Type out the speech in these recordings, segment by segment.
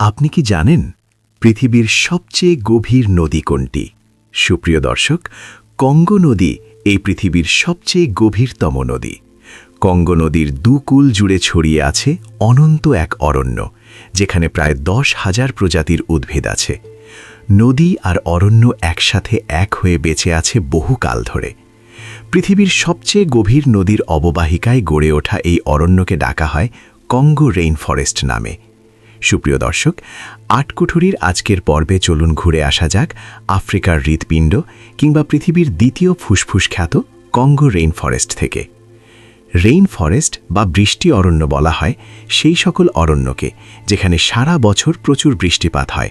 আপনি কি জানেন পৃথিবীর সবচেয়ে গভীর নদী কোনটি? সুপ্রিয় দর্শক, কঙ্গো নদী এই পৃথিবীর সবচেয়ে গভীরতম নদী। কঙ্গো নদীর দুকুল জুড়ে ছড়িয়ে আছে অনন্ত এক অরণ্য, যেখানে প্রায় দশ হাজার প্রজাতির উদ্ভিদ আছে। নদী আর অরণ্য একসাথে এক হয়ে বেঁচে আছে বহুকাল ধরে। পৃথিবীর সবচেয়ে গভীর নদীর অববাহিকায় গড়ে ওঠা এই অরণ্যকে ডাকা হয় কঙ্গো রেইন ফরেস্ট নামে। সুপ্রিয় দর্শক, আটকুঠুরির আজকের পর্বে চলুন ঘুরে আসা যাক আফ্রিকার হৃৎপিণ্ড কিংবা পৃথিবীর দ্বিতীয় ফুসফুস খ্যাত কঙ্গো রেইন ফরেস্ট থেকে। রেইন ফরেস্ট বা বৃষ্টি অরণ্য বলা হয় সেই সকল অরণ্যকে, যেখানে সারা বছর প্রচুর বৃষ্টিপাত হয়।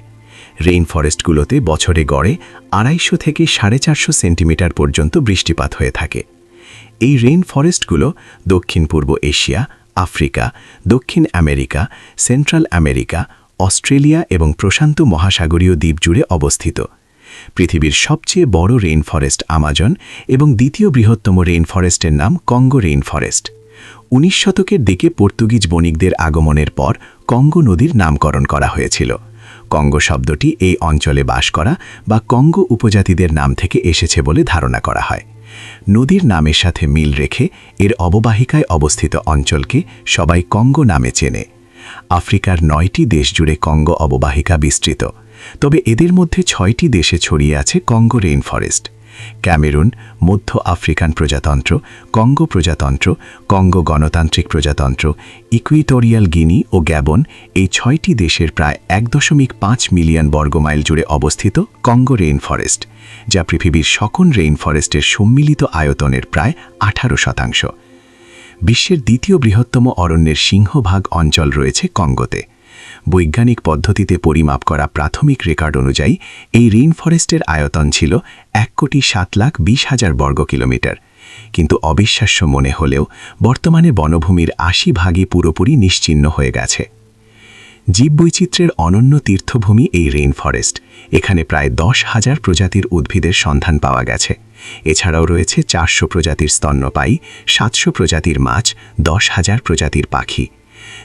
রেইন ফরেস্টগুলোতে বছরে গড়ে আড়াইশো থেকে সাড়ে চারশো সেন্টিমিটার পর্যন্ত বৃষ্টিপাত হয়ে থাকে। এই রেইন ফরেস্টগুলো দক্ষিণ পূর্ব এশিয়া আফ্রিকা, দক্ষিণ আমেরিকা, সেন্ট্রাল আমেরিকা, অস্ট্রেলিয়া এবং প্রশান্ত মহাসাগরীয় দ্বীপ জুড়ে অবস্থিত। পৃথিবীর সবচেয়ে বড় রেইন ফরেস্ট আমাজন এবং দ্বিতীয় বৃহত্তম রেইন ফরেস্টের নাম কঙ্গো রেইন ফরেস্ট উনিশ শতকের দিকে পর্তুগিজ বণিকদের আগমনের পর কঙ্গো নদীর নামকরণ করা হয়েছিল। কঙ্গো শব্দটি এই অঞ্চলে বাস করা বা কঙ্গো উপজাতিদের নাম থেকে এসেছে বলে ধারণা করা হয়। নদীর নামের সাথে মিল রেখে এর অববাহিকায় অবস্থিত অঞ্চলকে সবাই কঙ্গো নামে চেনে। আফ্রিকার নয়টি দেশ জুড়ে কঙ্গো অববাহিকা বিস্তৃত। তবে এদের মধ্যে ছয়টি দেশে ছড়িয়ে আছে কঙ্গো রেইন ফরেস্ট ক্যামেরুন, মধ্য আফ্রিকান প্রজাতন্ত্র, কঙ্গো প্রজাতন্ত্র, কঙ্গো গণতান্ত্রিক প্রজাতন্ত্র, ইকুইটোরিয়াল গিনি ও গ্যাবন এই ছয়টি দেশের প্রায় এক দশমিক পাঁচ মিলিয়ন বর্গমাইল জুড়ে অবস্থিত কঙ্গো রেইন ফরেস্ট যা পৃথিবীর সকল রেইন ফরেস্টের সম্মিলিত আয়তনের প্রায় আঠারো শতাংশ। বিশ্বের দ্বিতীয় বৃহত্তম অরণ্যের সিংহভাগ অঞ্চল রয়েছে কঙ্গোতে। বৈজ্ঞানিক পদ্ধতিতে পরিমাপ করা প্রাথমিক রেকর্ড অনুযায়ী, এই রেইন ফরেস্টের আয়তন ছিল এক কোটি সাত লাখ বিশ হাজার বর্গ কিলোমিটার। কিন্তু অবিশ্বাস্য মনে হলেও, বর্তমানে বনভূমির আশি ভাগই পুরোপুরি নিশ্চিহ্ন হয়ে গেছে। জীববৈচিত্র্যের অনন্য তীর্থভূমি এই রেইন ফরেস্ট এখানে প্রায় দশ হাজার প্রজাতির উদ্ভিদের সন্ধান পাওয়া গেছে। এছাড়াও রয়েছে চারশো প্রজাতির স্তন্যপায়ী, সাতশো প্রজাতির মাছ, দশ হাজার প্রজাতির পাখি।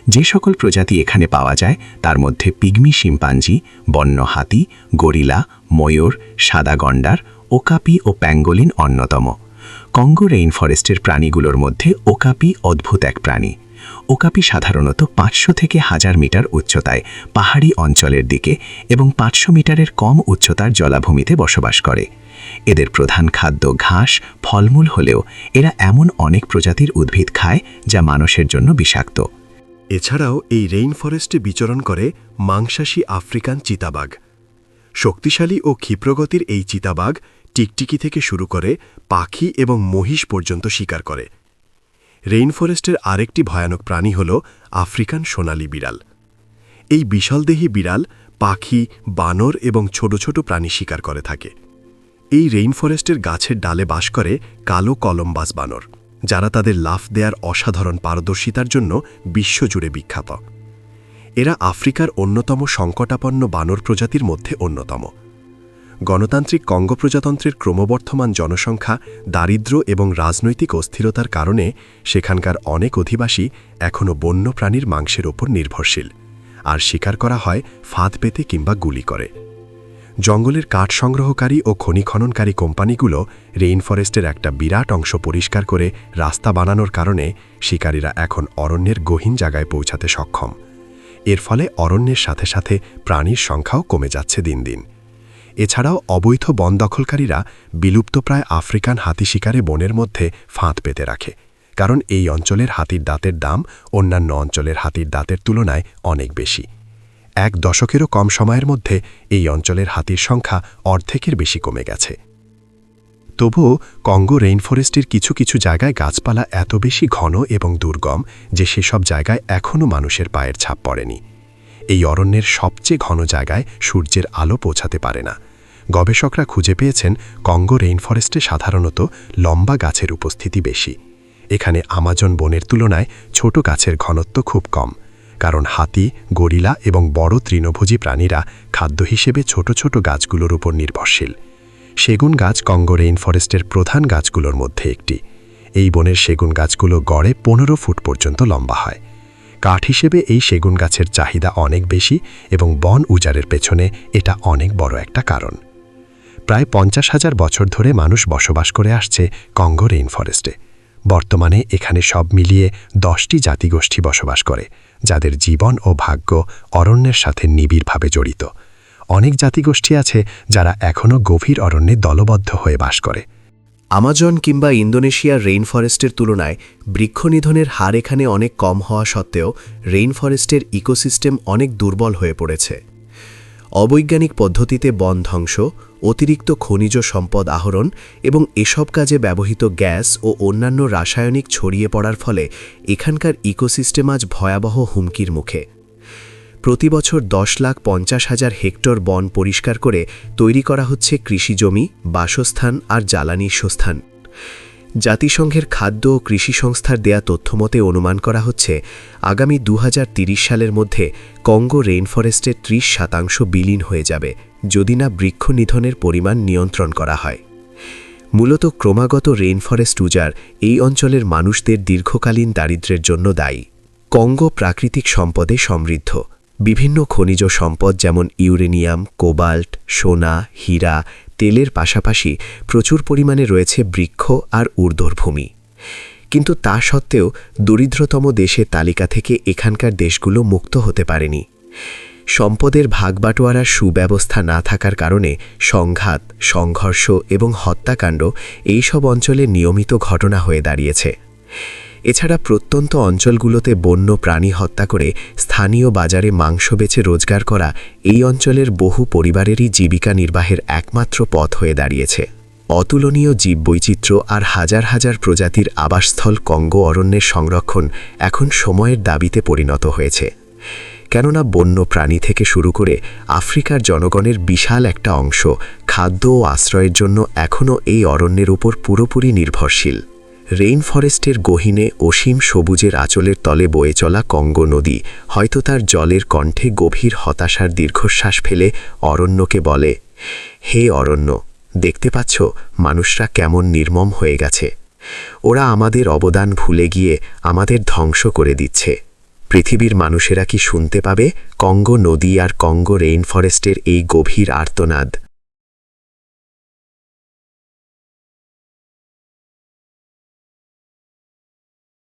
যে সকল প্রজাতি এখানে পাওয়া যায়, তার মধ্যে পিগমি শিম্পাঞ্জি, বন্য হাতি, গরিলা, ময়ূর, সাদা গন্ডার, ওকাপি ও প্যাঙ্গোলিন অন্যতম। কঙ্গো রেইন ফরেস্টের প্রাণীগুলোর মধ্যে ওকাপি অদ্ভুত এক প্রাণী। ওকাপি সাধারণত পাঁচশো থেকে হাজার মিটার উচ্চতায় পাহাড়ি অঞ্চলের দিকে এবং পাঁচশো মিটারের কম উচ্চতার জলাভূমিতে বসবাস করে। এদের প্রধান খাদ্য ঘাস, ফলমূল হলেও এরা এমন অনেক প্রজাতির উদ্ভিদ খায় যা মানুষের জন্য বিষাক্ত। এছাড়াও এই রেইন ফরেস্টে বিচরণ করে মাংসাশী আফ্রিকান চিতাবাঘ। শক্তিশালী ও ক্ষিপ্রগতির এই চিতাবাঘ টিকটিকি থেকে শুরু করে পাখি এবং মহিষ পর্যন্ত শিকার করে। রেইন ফরেস্টের আরেকটি ভয়ানক প্রাণী হল আফ্রিকান সোনালী বিড়াল। এই বিশালদেহী বিড়াল পাখি, বানর এবং ছোট ছোট প্রাণী শিকার করে থাকে। এই রেইন ফরেস্টের গাছের ডালে বাস করে কালো কলম্বাস বানর। যারা তাদের লাফ দেয়ার অসাধারণ পারদর্শিতার জন্য বিশ্বজুড়ে বিখ্যাত। এরা আফ্রিকার অন্যতম সংকটাপন্ন বানর প্রজাতির মধ্যে অন্যতম। গণতান্ত্রিক কঙ্গ প্রজাতন্ত্রের ক্রমবর্ধমান জনসংখ্যা, দারিদ্র্য এবং রাজনৈতিক অস্থিরতার কারণে সেখানকার অনেক অধিবাসী এখনও বন্য প্রাণীর মাংসের ওপর নির্ভরশীল, আর শিকার করা হয় ফাঁদ পেতে কিংবা গুলি করে। জঙ্গলের কাঠ সংগ্রহকারী ও খনি খননকারী কোম্পানিগুলো রেইন ফরেস্টের একটা বিরাট অংশ পরিষ্কার করে রাস্তা বানানোর কারণে শিকারীরা এখন অরণ্যের গহীন জায়গায় পৌঁছাতে সক্ষম। এর ফলে অরণ্যের সাথে সাথে প্রাণীর সংখ্যাও কমে যাচ্ছে দিন দিন। এছাড়াও অবৈধ বন দখলকারীরা বিলুপ্তপ্রায় আফ্রিকান হাতি শিকারে বনের মধ্যে ফাঁদ পেতে রাখে, কারণ এই অঞ্চলের হাতির দাঁতের দাম অন্যান্য অঞ্চলের হাতির দাঁতের তুলনায় অনেক বেশি। এক দশকেরও কম সময়ের মধ্যে এই অঞ্চলের হাতির সংখ্যা অর্ধেকের বেশি কমে গেছে। তবুও কঙ্গো রেইনফরেস্টের কিছু কিছু জায়গায় গাছপালা এত বেশি ঘন এবং দুর্গম যে সেসব জায়গায় এখনও মানুষের পায়ের ছাপ পড়েনি। এই অরণ্যের সবচেয়ে ঘন জায়গায় সূর্যের আলো পৌঁছাতে পারে না। গবেষকরা খুঁজে পেয়েছেন কঙ্গো রেইনফরেস্টে সাধারণত লম্বা গাছের উপস্থিতি বেশি। এখানে আমাজন বনের তুলনায় ছোট গাছের ঘনত্ব খুব কম। কারণ হাতি, গরিলা এবং বড় তৃণভোজী প্রাণীরা খাদ্য হিসেবে ছোট ছোট গাছগুলোর উপর নির্ভরশীল। সেগুন গাছ কঙ্গো রেইন ফরেস্টের প্রধান গাছগুলোর মধ্যে একটি। এই বনের সেগুন গাছগুলো গড়ে পনেরো ফুট পর্যন্ত লম্বা হয়। কাঠ হিসেবে এই সেগুন গাছের চাহিদা অনেক বেশি এবং বন উজাড়ের পেছনে এটা অনেক বড় একটা কারণ। প্রায় পঞ্চাশ হাজার বছর ধরে মানুষ বসবাস করে আসছে কঙ্গো রেইন ফরেস্টে। বর্তমানে এখানে সব মিলিয়ে দশটি জাতিগোষ্ঠী বসবাস করে। যাদের জীবন ও ভাগ্য অরণ্যের সাথে নিবিড়ভাবে জড়িত। অনেক জাতিগোষ্ঠী আছে যারা এখনও গভীর অরণ্যে দলবদ্ধ হয়ে বাস করে। আমাজন কিংবা ইন্দোনেশিয়ার রেইন ফরেস্টের তুলনায় বৃক্ষনিধনের হার এখানে অনেক কম হওয়া সত্ত্বেও রেইন ফরেস্টের ইকোসিস্টেম অনেক দুর্বল হয়ে পড়েছে। অবৈজ্ঞানিক পদ্ধতিতে বন ধ্বংস, অতিরিক্ত খনিজ সম্পদ আহরণ এবং এসব কাজে ব্যবহৃত গ্যাস ও অন্যান্য রাসায়নিক ছড়িয়ে পড়ার ফলে এখানকার ইকোসিস্টেম আজ ভয়াবহ হুমকির মুখে। প্রতি বছর দশ লাখ পঞ্চাশ হাজার হেক্টর বন পরিষ্কার করে তৈরি করা হচ্ছে কৃষিজমি বাসস্থান আর জ্বালানি স্থান। জাতিসংঘের খাদ্য ও কৃষি সংস্থার দেয়া তথ্যমতে অনুমান করা হচ্ছে, আগামী দু সালের মধ্যে কঙ্গো রেইনফরেস্টের ত্রিশ শতাংশ বিলীন হয়ে যাবে, যদি না বৃক্ষ নিধনের পরিমাণ নিয়ন্ত্রণ করা হয়। মূলত ক্রমাগত রেইনফরেস্ট উজার এই অঞ্চলের মানুষদের দীর্ঘকালীন দারিদ্র্যের জন্য দায়ী। কঙ্গো প্রাকৃতিক সম্পদে সমৃদ্ধ। বিভিন্ন খনিজ সম্পদ যেমন ইউরেনিয়াম, কোবাল্ট, সোনা, হীরা তেলের পাশাপাশি প্রচুর পরিমাণে রয়েছে বৃক্ষ আর উর্দর ভূমি কিন্তু তা সত্ত্বেও দরিদ্রতম দেশের তালিকা থেকে এখানকার দেশগুলো মুক্ত হতে পারেনি। সম্পদের ভাগবাটোয়ারার সুব্যবস্থা না থাকার কারণে সংঘাত, সংঘর্ষ এবং হত্যাকাণ্ড এইসব অঞ্চলে নিয়মিত ঘটনা হয়ে দাঁড়িয়েছে। এছাড়া প্রত্যন্ত অঞ্চলগুলোতে বন্য প্রাণী হত্যা করে স্থানীয় বাজারে মাংস বেচে রোজগার করা এই অঞ্চলের বহু পরিবারেরই জীবিকা নির্বাহের একমাত্র পথ হয়ে দাঁড়িয়েছে। অতুলনীয় জীববৈচিত্র্য আর হাজার হাজার প্রজাতির আবাসস্থল কঙ্গো অরণ্যের সংরক্ষণ এখন সময়ের দাবিতে পরিণত হয়েছে। কেননা বন্য প্রাণী থেকে শুরু করে আফ্রিকার জনগণের বিশাল একটা অংশ খাদ্য ও আশ্রয়ের জন্য এখনও এই অরণ্যের উপর পুরোপুরি নির্ভরশীল। রেইন ফরেস্টের গহীনে অসীম সবুজের আঁচলের তলে বয়ে চলা কঙ্গো নদী হয়তো তার জলের কণ্ঠে গভীর হতাশার দীর্ঘশ্বাস ফেলে অরণ্যকে বলে, হে অরণ্য, দেখতে পাচ্ছ মানুষরা কেমন নির্মম হয়ে গেছে। ওরা আমাদের অবদান ভুলে গিয়ে আমাদের ধ্বংস করে দিচ্ছে। পৃথিবীর মানুষেরা কি শুনতে পাবে কঙ্গো নদী আর কঙ্গো রেইন ফরেস্টের এই গভীর আর্তনাদ?